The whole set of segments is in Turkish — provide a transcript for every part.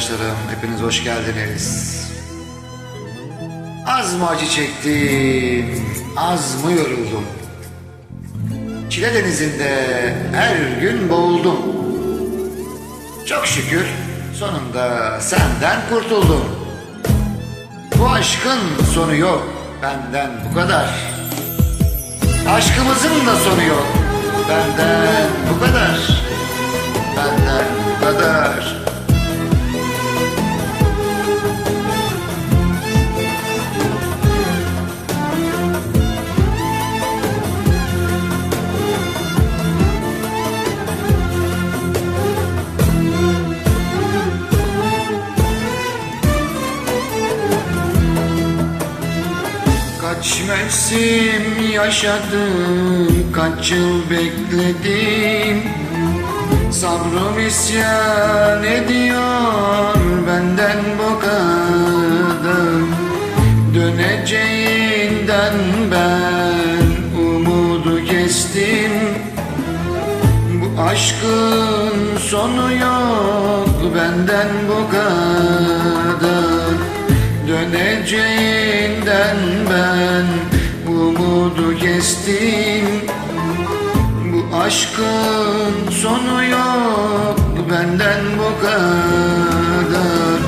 arkadaşlarım, hepiniz hoş geldiniz. Az mı acı çektim, az mı yoruldum? Çile denizinde her gün boğuldum. Çok şükür sonunda senden kurtuldum. Bu aşkın sonu yok, benden bu kadar. Aşkımızın da sonu yok, benden Mevsim yaşadım, kaç yıl bekledim. Sabrım isyan ediyor benden bu kadar. Döneceğinden ben umudu kestim. Bu aşkın sonu yok benden bu kadar. Döneceğinden ben umudu kestim. Bu aşkın sonu yok benden bu kadar.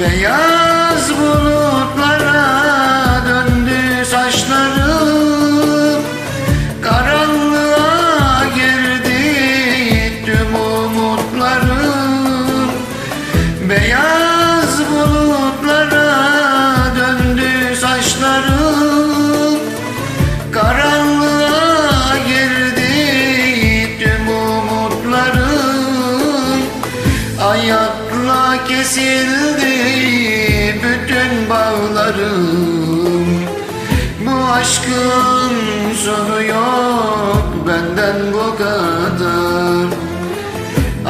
Beyaz bulutlara kesildi bütün bağlarım. Bu aşkın sonu yok benden bu kadar.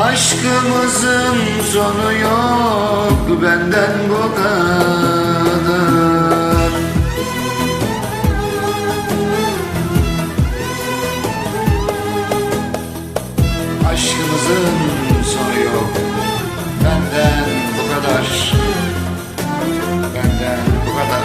Aşkımızın sonu yok benden bu kadar. Aşkımızın Benden bu kadar.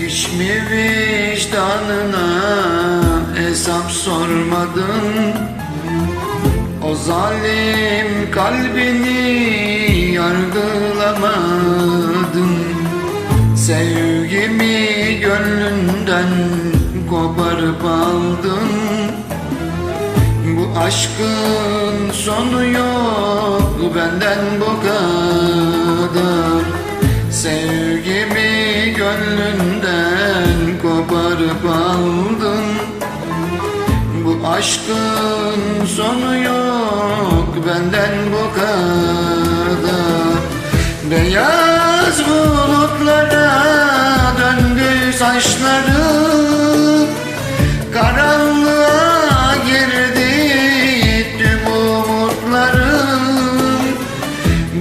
Hiç mi vicdanına hesap sormadın? O zalim kalbini yargılamadın. Sevgimi gönlünden koparıp aldın. Bu aşkın sonu yok benden bu kadar. Sevgimi gönlünden koparıp aldın. Bu aşkın sonu yok benden bu kadar. Beyaz bulutlara döndü saçlarım Karanlığa girdi tüm umutlarım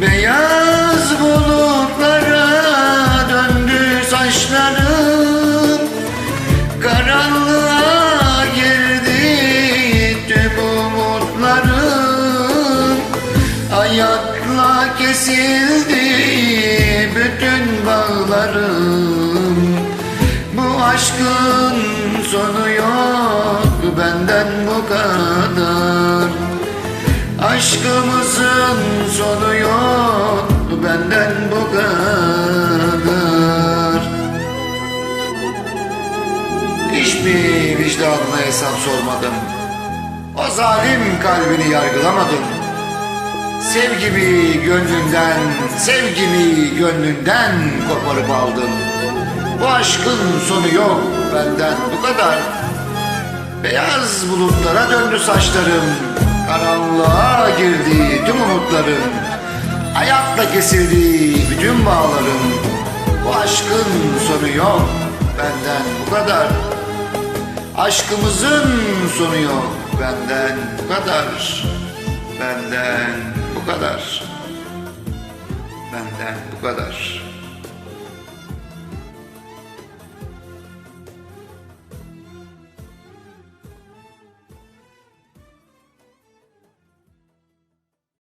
Beyaz bulutlara döndü saçlarım Karanlığa girdi tüm umutlarım Ayakla kesildi bütün bağlarım Bu aşkın sonu yok benden bu kadar. Aşkımızın sonu yok benden bu kadar. Hiç mi vicdanına hesap sormadım O zalim kalbini yargılamadım Sevgimi gönlünden, sevgimi gönlünden koparıp aldım Bu aşkın sonu yok benden bu kadar. Beyaz bulutlara döndü saçlarım Karanlığa girdi tüm umutlarım. Ayakla kesildi bütün bağlarım. Bu aşkın sonu yok benden bu kadar. Aşkımızın sonu yok benden bu kadar. Benden bu kadar. Benden bu kadar